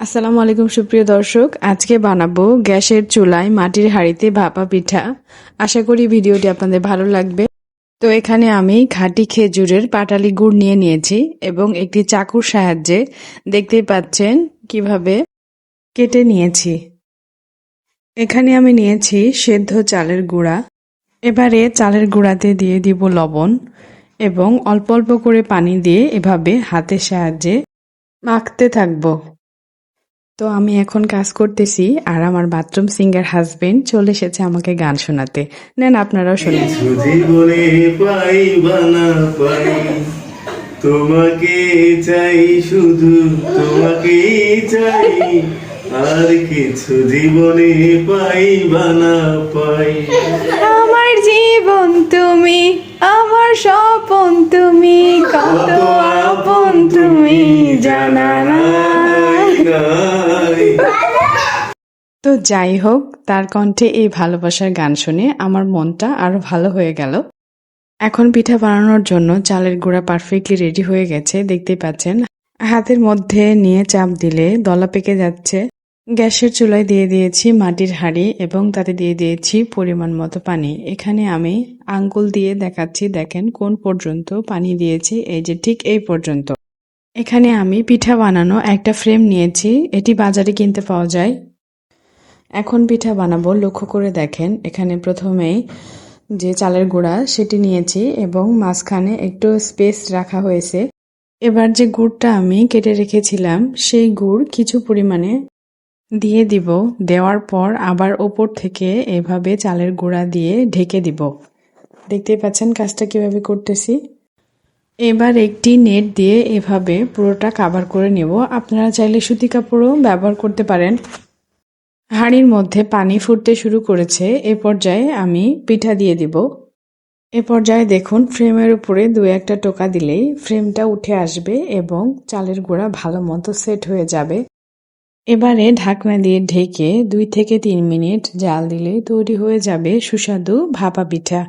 আসসালামু আলাইকুম, সুপ্রিয় দর্শক। আজকে বানাবো গ্যাসের চুলায় মাটির হাঁড়িতে ভাপা পিঠা। আশা করি ভিডিওটি আপনাদের ভালো লাগবে। তো এখানে আমি খাঁটি খেজুরের পাটালি গুড় নিয়ে নিয়েছি এবং একটি চাকুর সাহায্যে দেখতেই পাচ্ছেন কীভাবে কেটে নিয়েছি। এখানে আমি নিয়েছি সেদ্ধ চালের গুঁড়া। এবারে চালের গুঁড়াতে দিয়ে দিব লবণ এবং অল্প অল্প করে পানি দিয়ে এভাবে হাতের সাহায্যে মাখতে থাকব। তো আমি এখন কাজ করতেছি আর আমার বাথরুম সিঙ্গার হাজবেন্ড চলে এসেছে আমাকে গান শোনাতে। নেন আপনারাও শোনেন। পাই তোমাকে চাই শুধু তোমাকে চাই আর কিছু জীবনে পাই বানা পাই। আমার জীবন তুমি আমার স্বপন তুমি কত আপন তুমি জানা তো যাই হোক, তার কণ্ঠে এই ভালোবাসার গান শুনে আমার মনটা আরও ভালো হয়ে গেল। এখন পিঠা বানানোর জন্য চালের গুঁড়া পারফেক্টলি রেডি হয়ে গেছে, দেখতেই পাচ্ছেন। হাতের মধ্যে নিয়ে চাপ দিলে দলা পেকে যাচ্ছে। গ্যাসের চুলায় দিয়ে দিয়েছি মাটির হাঁড়ি এবং তাতে দিয়ে দিয়েছি পরিমাণ মতো পানি। এখানে আমি আঙ্গুল দিয়ে দেখাচ্ছি, দেখেন কোন পর্যন্ত পানি দিয়েছি, এই যে ঠিক এই পর্যন্ত। এখানে আমি পিঠা বানানো একটা ফ্রেম নিয়েছি, এটি বাজারে কিনতে পাওয়া যায়। এখন পিঠা বানাবো। লক্ষ্য করে দেখেন, এখানে প্রথমেই যে চালের গুঁড়া, সেটি নিয়েছি এবং মাঝখানে একটু স্পেস রাখা হয়েছে। এবার যে গুড়টা আমি কেটে রেখেছিলাম, সেই গুড় কিছু পরিমাণে দিয়ে দিব। দেওয়ার পর আবার ওপর থেকে এভাবে চালের গুঁড়া দিয়ে ঢেকে দিব। দেখতেই পাচ্ছেন কাজটা কীভাবে করতেছি। এবার একটি নেট দিয়ে এভাবে পুরোটা কাভার করে নেব। আপনারা চাইলে সুতি কাপড়ও ব্যবহার করতে পারেন। হাঁড়ির মধ্যে পানি ফুটতে শুরু করেছে, এ পর্যায়ে আমি পিঠা দিয়ে দিব। এ পর্যায়ে দেখুন, ফ্রেমের উপরে দু একটা টোকা দিলেই ফ্রেমটা উঠে আসবে এবং চালের গুঁড়া ভালো মতো সেট হয়ে যাবে। এবারে ঢাকনা দিয়ে ঢেকে দুই থেকে তিন মিনিট জাল দিলেই তৈরি হয়ে যাবে সুস্বাদু ভাপা পিঠা।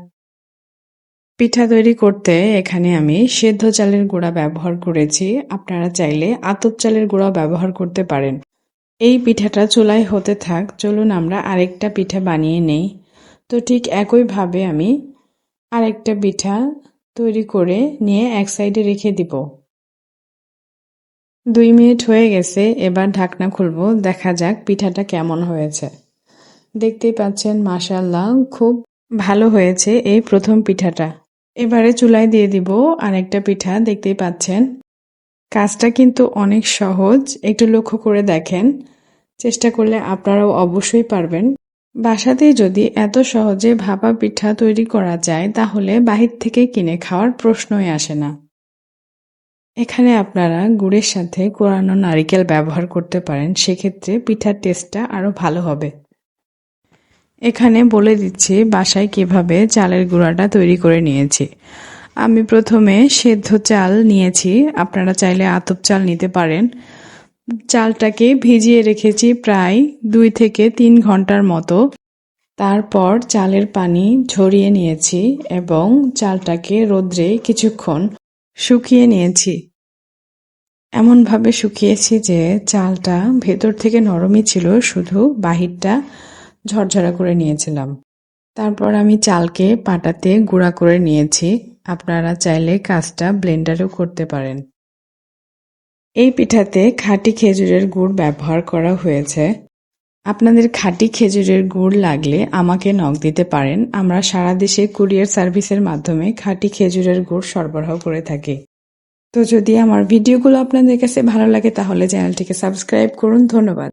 পিঠা তৈরি করতে এখানে আমি সেদ্ধ চালের গুঁড়া ব্যবহার করেছি। আপনারা চাইলে আতপ চালের গুঁড়া ব্যবহার করতে পারেন। এই পিঠাটা চুলায় হতে থাক, চলুন আমরা আরেকটা পিঠা বানিয়ে নেই। তো ঠিক একইভাবে আমি আরেকটা পিঠা তৈরি করে নিয়ে এক সাইডে রেখে দিব। দুই মিনিট হয়ে গেছে, এবার ঢাকনা খুলবো, দেখা যাক পিঠাটা কেমন হয়েছে। দেখতেই পাচ্ছেন মাশাল্লাহ খুব ভালো হয়েছে এই প্রথম পিঠাটা। এবারে চুলায় দিয়ে দিব আরেকটা পিঠা, দেখতেই পাচ্ছেন। কাজটা কিন্তু অনেক সহজ। একটু লক্ষ্য করে দেখেন। চেষ্টা করলে আপনারাও অবশ্যই পারবেন। বাসাতেই যদি এত সহজে ভাপা পিঠা তৈরি করা যায়, তাহলে বাহির থেকে কিনে খাওয়ার প্রশ্নই আসে না। এখানে আপনারা গুড়ের সাথে কোরানো নারিকেল ব্যবহার করতে পারেন। সেক্ষেত্রে পিঠার টেস্টটা আরও ভালো হবে। এখানে বলে দিচ্ছি, বাসায় কীভাবে চালের গুঁড়াটা তৈরি করে নিয়েছি। আমি প্রথমে সেদ্ধ চাল নিয়েছি। আপনারা চাইলে আতপ চাল নিতে পারেন। চালটাকে ভিজিয়ে রেখেছি প্রায় দুই থেকে তিন ঘণ্টার মতো। তারপর চালের পানি ঝরিয়ে নিয়েছি এবং চালটাকে রোদ্রে কিছুক্ষণ শুকিয়ে নিয়েছি। এমনভাবে শুকিয়েছি যে চালটা ভেতর থেকে নরমই ছিল, শুধু বাহিরটা ঝরঝরা করে নিয়েছিলাম। তারপর আমি চালকে পাটাতে গুঁড়া করে নিয়েছি। আপনারা চাইলে কাজটা ব্লেন্ডারেও করতে পারেন। এই পিঠাতে খাঁটি খেজুরের গুড় ব্যবহার করা হয়েছে। আপনাদের খাঁটি খেজুরের গুড় লাগলে আমাকে নখ দিতে পারেন। আমরা সারা দেশে কুরিয়ার সার্ভিসের মাধ্যমে খাঁটি খেজুরের গুড় সরবরাহ করে থাকি। তো যদি আমার ভিডিওগুলো আপনাদের কাছে ভালো লাগে, তাহলে চ্যানেলটিকে সাবস্ক্রাইব করুন। ধন্যবাদ।